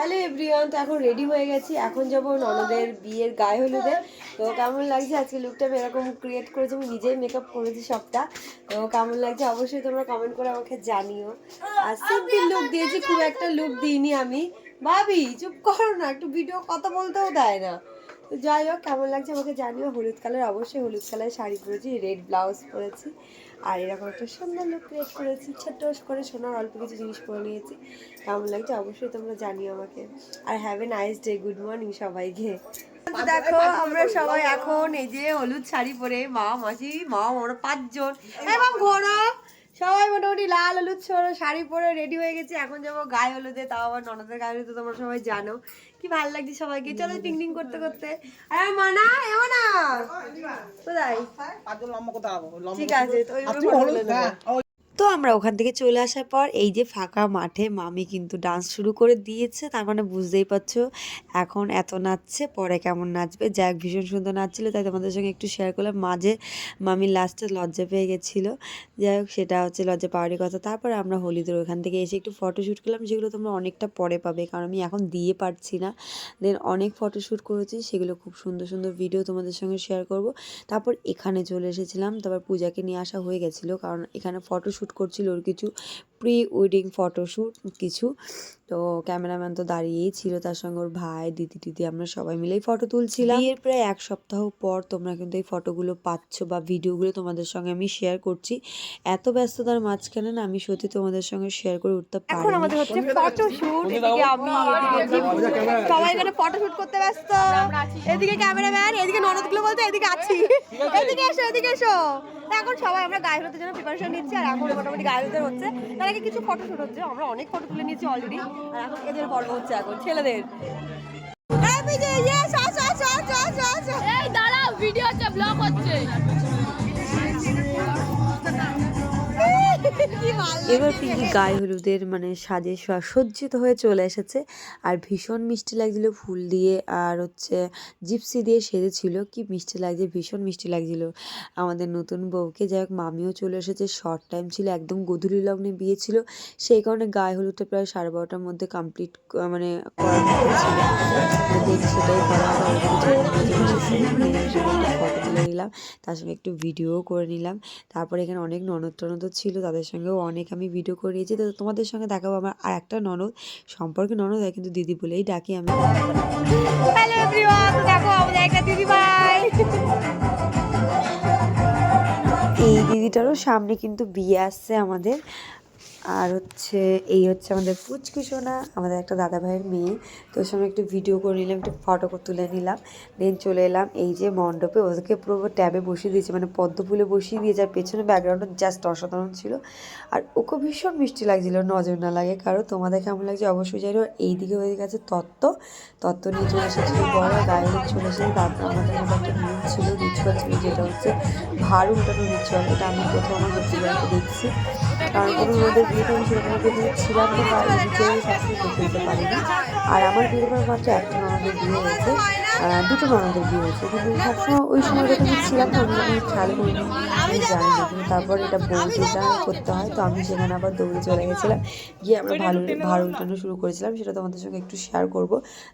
Hello everyone, তো এখন ready হয়ে গেছি। এখন যাব ননদের বিয়ের গায়ে হলুদে। তো কেমন লাগছে? আজকে লুকটা আমি এরকম ক্রিয়েট করেছি, আমি নিজেই মেকআপ করেছি সবটা। তো কেমন লাগছে? অবশ্যই তোমরা কমেন্ট করে আমাকে জানিও। আর সিম্পল লুক দিয়েছি, খুব একটা লুক দিইনি আমি। ভাবি, চুপ করো না, একটু ভিডিও কথা বলতেও দেয় না। তো যাই হোক, কেমন লাগছে আমাকে জানিও। হলুদ কালার, অবশ্যই হলুদ কালার শাড়ি পরেছি রেড ব্লাউজ পরেছি। আর এরকম একটা সুন্দর লুক ক্রিয়েট করেছি ছোট্ট করে সোনার অল্প কিছু জিনিস করে নিয়েছি। কেমন লাগছে অবশ্যই তোমরা জানিও আমাকে। আর have a nice day good morning সবাইকে। দেখো, আমরা সবাই এখন এই যে হলুদ শাড়ি পরে মা, মাসি, মা, আমরা পাঁচজন। এবং ঘোড়া। সবাই মোটামুটি লাল হলুদ ছোড়ো শাড়ি পরে রেডি হয়ে গেছি। এখন যাব গায়ে হলুদে তাও আবার ননদের গায়ে হলুদে তোমরা সবাই জানো। কি ভালো লাগছে সবাইকে? চলো টিং টিং করতে করতে। আরে মানা এমন না কোথায়? ঠিক আছে তো তো আমরা ওখান থেকে চলে আসার পর এই যে ফাঁকা মাঠে মামি কিন্তু ডান্স শুরু করে দিয়েছে, তার মানে বুঝতেই পারছ এখন এত নাচছে, পরে কেমন নাচবে। যাক ভীষণ সুন্দর নাচছিল, তাই তোমাদের সঙ্গে একটু শেয়ার করলাম। মাঝে মামি লাস্টে লজ্জা পেয়ে গেছিল। যাই হোক, সেটা হচ্ছে লজ্জা পাওয়ারই কথা। তারপরে আমরা হলিদের ওখান থেকে এসে একটু ফটো শ্যুট করলাম, যেগুলো তোমরা অনেকটা পরে পাবে, কারণ আমি এখন দিয়ে পারছি না। দেন অনেক ফটো শ্যুট করেছি, সেগুলো খুব সুন্দর সুন্দর ভিডিও তোমাদের সঙ্গে শেয়ার করব। তারপর এখানে চলে এসেছিলাম, তারপর পূজাকে নিয়ে আসা হয়ে গেছিল, কারণ এখানে ফটো শ্যুট করছিল ওর কিছু প্রি ওয়েডিং ফটোশ্যুট কিছু। তো ক্যামেরাম্যান তো দাঁড়িয়েই ছিল তার সঙ্গে ওর ভাই দিদি দিদি আমরা সবাই মিলেই ফটো তুলছিলাম। বিয়ের প্রায় এক সপ্তাহ পর তোমরা কিন্তু এই ফটোগুলো পাচ্ছ বা ভিডিওগুলো তোমাদের সঙ্গে আমি শেয়ার করছি। এত ব্যস্ততার মাঝখানে না আমি সত্যি তোমাদের সঙ্গে শেয়ার করে উঠতে এখন পারি আমাদের হচ্ছে ফটো শুট এদিকে আমি সবাই এখানে ফটো শুট করতে ব্যস্ত। এদিকে ক্যামেরাম্যান এদিকে ননদগুলো বলতে এদিকে আছি। এদিকে এসো এদিকে এসো। এখন সবাই আমরা গায়ে হলুদের জন্য প্রিপারেশন নিচ্ছি আর এখন মোটামুটি গায়ে হলুদের হচ্ছে। তার আগে কিছু ফটো শুট হচ্ছে আমরা অনেক ফটো তুলে নিয়েছি অলরেডি আর এখন এদের পর্ব হচ্ছে এখন ছেলেদের। এই আসো, আসো। এই দাঁড়াও ভিডিও হচ্ছে ব্লগ হচ্ছে। এবার পিঙ্কি গায়ে হলুদের মানে সাজে সজ্জিত হয়ে চলে এসেছে। আর ভীষণ মিষ্টি লাগছিল ফুল দিয়ে, আর হচ্ছে জিপসি দিয়ে সেজেছিল। কি মিষ্টি লাগছে, ভীষণ মিষ্টি লাগছিল। আমাদের নতুন বউকে যাই হোক, মামিও চলে এসেছে। শর্ট টাইম ছিল, একদম গধূলি লগ্নে বিয়ে ছিল। সেই কারণে গায়ে হলুদটা প্রায় সাড়ে বারোটার মধ্যে কমপ্লিট মানে কথা ছিল ফটো তুলে নিলাম তার সঙ্গে একটু ভিডিও করে নিলাম। তারপরে এখানে অনেক ননদ টনদ ছিল তাদের সঙ্গেও অনেক আমি ভিডিও করে নিয়েছি তো তোমাদের সঙ্গে দেখাবো আমার আর একটা ননদ সম্পর্কে ননদ হয় কিন্তু দিদি বলেই ডাকি আমি। হ্যালো এভরিওয়ান দেখো আমাদের একটা দিদি ভাই। এই দিদিটারও সামনে কিন্তু বিয়ে আসছে আমাদের। আর হচ্ছে এই হচ্ছে আমাদের পুচকু সোনা, আমাদের একটা দাদা ভাইয়ের মেয়ে। তো ওর সঙ্গে একটু ভিডিও করে নিলাম, একটু ফটো তুলে নিলাম। দেন চলে এলাম এই যে মণ্ডপে। ওদেরকে পুরো ট্যাবে বসিয়ে দিয়েছে মানে পদ্ম ফুলে বসিয়ে দিয়েছে। আর পেছনে ব্যাকগ্রাউন্ডটা জাস্ট অসাধারণ ছিল। আর ওকে ভীষণ মিষ্টি লাগছিল, নজর না লাগে কারও। তোমাদের কেমন লাগছে অবশ্যই যাই জানো এইদিকে ওইদিকে আছে তত্ত্ব। তত্ত্ব নিয়ে চলে এসেছিল বড় গায়ে চলে এসেছে। তারপর আমাদের মধ্যে একটা নিয়ম ছিল রিচুয়াল ছিল যেটা হচ্ছে ভার উল্টানো রিচুয়াল এটা আমি প্রথম দেখছি। কারণ কোনো ওদের বিয়েতে আমি সেরকম বিয়েতে ছিলাম না বা এই রিচুয়াল সবসময় দেখে যেতে পারিনি। আর আমার পর মাত্র একটা ননদের বিয়ে হয়েছে দুটো ননদের বিয়ে হয়েছে। কিন্তু সবসময় ওই সময় যখন আমি ছিলাম না আমি আমি খেয়াল করিনি আমি জানি না কিন্তু তারপর এটা বৌদিটা করতে হয় তো আমি সেখানে আবার দৌড়ে চলে গেছিলাম গিয়ে আমরা ভালো ভার উল্টানো শুরু করেছিলাম সেটা তোমাদের সঙ্গে একটু শেয়ার করব।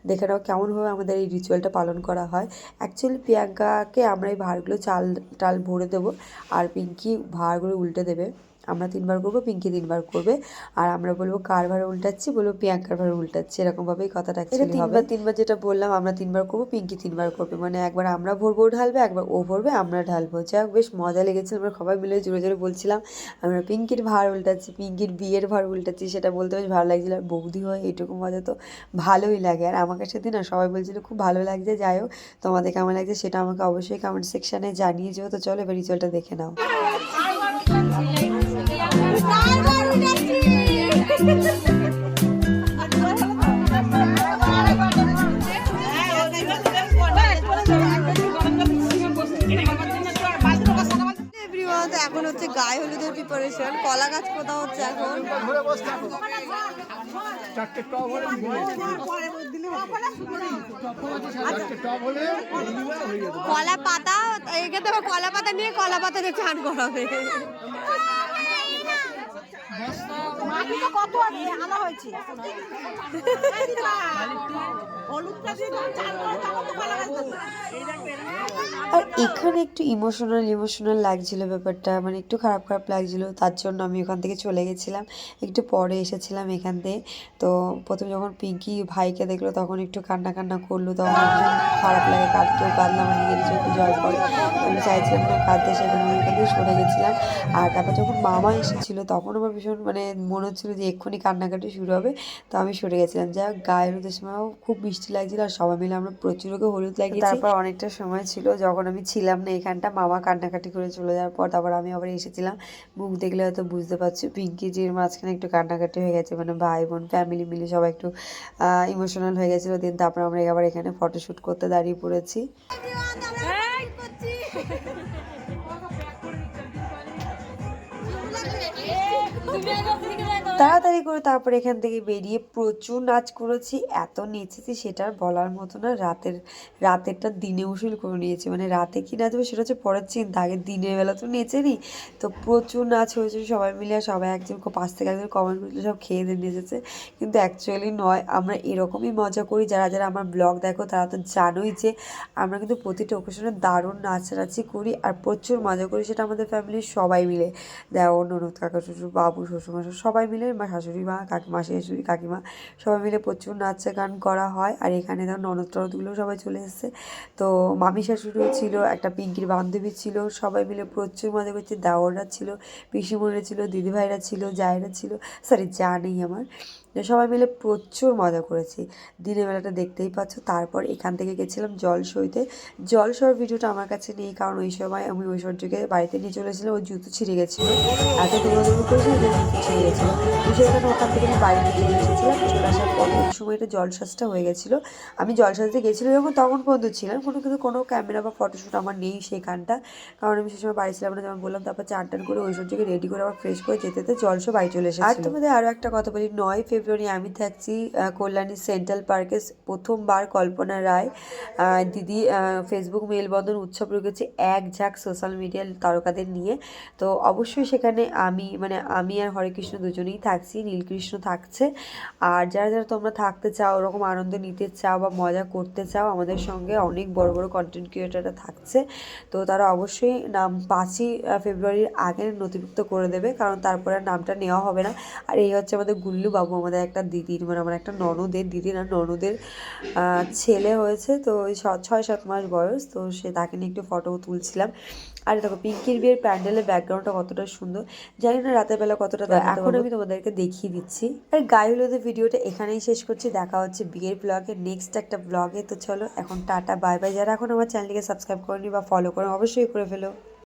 দেখে নাও কেমনভাবে আমাদের এই রিচুয়ালটা পালন করা হয়। অ্যাকচুয়ালি প্রিয়াঙ্কাকে আমরা এই ভারগুলো চাল টাল ভরে দেবো আর পিঙ্কি ভারগুলো উল্টে দেবে। আমরা তিনবার করব পিঙ্কি তিনবার করবে। আর আমরা বলব কার ভার উল্টাচ্ছি? বলব প্রিয়াঙ্কার ভার উল্টাচ্ছি। এরকমভাবেই কথাটা এটা তিনবার তিনবার যেটা বললাম আমরা তিনবার করব পিঙ্কি তিনবার করবে। মানে একবার আমরা ভরবো ঢালবে একবার ও ভরবে আমরা ঢালবো। যাই হোক বেশ মজা লেগেছিল। আমরা সবাই মিলে জোরে জোরে বলছিলাম আমরা পিঙ্কির ভার উল্টাচ্ছি পিঙ্কির বিয়ের ভার উল্টাচ্ছি সেটা বলতে বেশ ভালো লাগছিল। আর বৌদি হয় এইটুকু মজা তো ভালোই লাগে। আর আমাকে সেদিন না সবাই বলছিল খুব ভালো লাগছে যাই হোক তোমাদের কেমন লাগছে সেটা আমাকে অবশ্যই কমেন্ট সেকশানে জানিয়ে যেও। তো চলো এবার রিচুয়ালটা দেখে নাও। এখন হচ্ছে গায়ে হলুদের প্রিপারেশন কলা গাছ পোতা হচ্ছে এখন? কলা পাতা তো কলা পাতা নিয়ে কলা পাতাতে চান করাবে। আমি কত আনা হয়েছে? হলুদটা দিয়ে চাল করে তখন তো ভালো লাগতো আর এখানে একটু ইমোশনাল ইমোশনাল লাগছিল ব্যাপারটা। মানে একটু খারাপ খারাপ লাগছিল, তার জন্য আমি ওখান থেকে চলে গেছিলাম। একটু পরে এসেছিলাম এখান থেকে তো প্রথম যখন পিঙ্কি ভাইকে দেখল, তখন একটু কান্না কান্না করল, তখন খারাপ লাগে কার কেউ কাঁদলাম আমার নিজের চোখে জল পড়ে। আমি চাইছিলাম না কাঁদতে সেখানে আমি ওখান থেকে সরে গেছিলাম। আর তারপর যখন মামা এসেছিল, তখন আমার ভীষণ মানে মনে হচ্ছিল যে এক্ষুনি কান্নাকাটি শুরু হবে। তো আমি সরে গেছিলাম। যাই হোক গায়ে হলুদের সময়ও খুব মিষ্টি লাগছিল, আর সবাই মিলে আমরা প্রচুর ওকে হলুদ লাগিয়েছি। তারপর অনেকটা সময় ছিল যখন আমি ছিলাম না এখানটা, মামা কান্নাকাটি করে চলে যাওয়ার পর তারপর আমি আবার এসেছিলাম। মুখ দেখলে হয়তো বুঝতে পারছি, পিঙ্কি জির মাঝখানে একটু কান্নাকাটি হয়ে গেছে মানে ভাই বোন ফ্যামিলি মিলে সবাই একটু ইমোশনাল হয়ে গেছিল। দিন তারপর আমরা আবার এখানে ফটোশ্যুট করতে দাঁড়িয়ে পড়েছি। তাড়াতাড়ি করে তারপর এখান থেকে বেরিয়ে প্রচুর নাচ করেছি। এত নেচেছি সেটা বলার মতো না। রাতের, রাতেরটা দিনে উসুল করে নিয়েছি। মানে রাতে কি নাচবে সেটা হচ্ছে পরের চিন্তা। আগে দিনের বেলা তো নেচে নি। তো প্রচুর নাচ হয়েছে সবাই মিলে আর সবাই একজন পাশ থেকে একজন কমেন্ট করছিল, সব খেয়ে দিয়ে নেচেছে। কিন্তু অ্যাকচুয়ালি নয়, আমরা এরকমই মজা করি। যারা যারা আমার ব্লগ দেখো তারা তো জানোই যে আমরা কিন্তু প্রতিটা ওকেশনে দারুণ নাচানাচি করি আর প্রচুর মজা করি। সেটা আমাদের ফ্যামিলির সবাই মিলে। দেওর, ননদ কাকা, শ্বশুর, বাবু শ্বশুর সবাই মিলে মা শাশুড়ি মা, কাকিমা শাশুড়ি, কাকিমা সবাই মিলে প্রচুর নাচ গান করা হয়। আর এখানে ধর ননদ টনদগুলো সবাই চলে এসেছে। তো মামি শাশুড়িও ছিল, একটা পিঙ্কির বান্ধবী ছিল, সবাই মিলে প্রচুর মজা করছে। দাওররা ছিল, পিসিমণিরা ছিল, দিদিভাইরা ছিল, জায়েরা ছিল। সরি যা নেই আমার। তো সবাই মিলে প্রচুর মজা করেছি। দিনের বেলাটা দেখতেই পাচ্ছ তারপর এখান থেকে গেছিলাম জল সইতে জল সর ভিডিওটা আমার কাছে নেই কারণ ওই সময় আমি ঐশ্বর্যকে বাড়িতে নিয়ে চলেছিলাম ওই জুতো ছিঁড়ে গেছিল। এত দৌড়াদৌড়ি করেছিল যে জুতো ছিঁড়ে গেছিল। তো জন্য ওখান থেকে আমি বাড়ি নিয়ে চলে এসেছিলাম চলে আসার পর ওই সময়টা জলসাজটা হয়ে গেছিল। আমি জলসাজতে গেছিল যখন তখন পর্যন্ত ছিলাম কোনো কিন্তু কোনো ক্যামেরা বা ফটোশ্যুট আমার নেই সেখানটা। কারণ আমি সেই সময় বাড়ি ছিলাম না যেমন বললাম তারপর চান টান করে ঐশ্বর্যকে রেডি করে আবার ফ্রেশ করে যেতে যেতে জলসো বাড়ি চলে এসেছে আর তোমাদের আরও একটা কথা বলি নয় ফেব্রুয়ারি আমি থাকছি কল্যাণী সেন্ট্রাল পার্কে প্রথমবার কল্পনা রায় দিদি ফেসবুক মেলবন্ধন উৎসব রেখেছে এক ঝাঁক সোশ্যাল মিডিয়ার তারকাদের নিয়ে। তো অবশ্যই সেখানে আমি মানে আমি আর হরেকৃষ্ণ দুজনেই থাকছি, নীলকৃষ্ণ থাকছে। আর যারা যারা তোমরা থাকতে চাও, ওরকম আনন্দ নিতে চাও বা মজা করতে চাও, আমাদের সঙ্গে অনেক বড় বড় কন্টেন্ট ক্রিয়েটাররা থাকছে। তো তারা অবশ্যই নাম পাঁচই ফেব্রুয়ারির আগে নথিভুক্ত করে দেবে, কারণ তারপরে নামটা নেওয়া হবে না। আর এই হচ্ছে আমাদের গুল্লু বাবু আমাদের একটা দিদির মানে আমার একটা ননদের দিদি না ননদের ছেলে হয়েছে তো ওই ছয় সাত মাস বয়স তো সে তাকে নিয়ে একটু ফটো তুলছিলাম। আর দেখো পিঙ্কির বিয়ের প্যান্ডেলের ব্যাকগ্রাউন্ডটা কতটা সুন্দর। জানি না রাতের বেলা কতটা এখন আমি তোমাদেরকে দেখিয়ে দিচ্ছি। আর গায়ে হলুদের ভিডিওটা এখানেই শেষ করছি দেখা হচ্ছে বিয়ের ব্লগে নেক্সট একটা ব্লগে তো চলো এখন টাটা বাই বাই যারা এখন আমার চ্যানেলটিকে সাবস্ক্রাইব করেনি বা ফলো করে অবশ্যই করে ফেলো।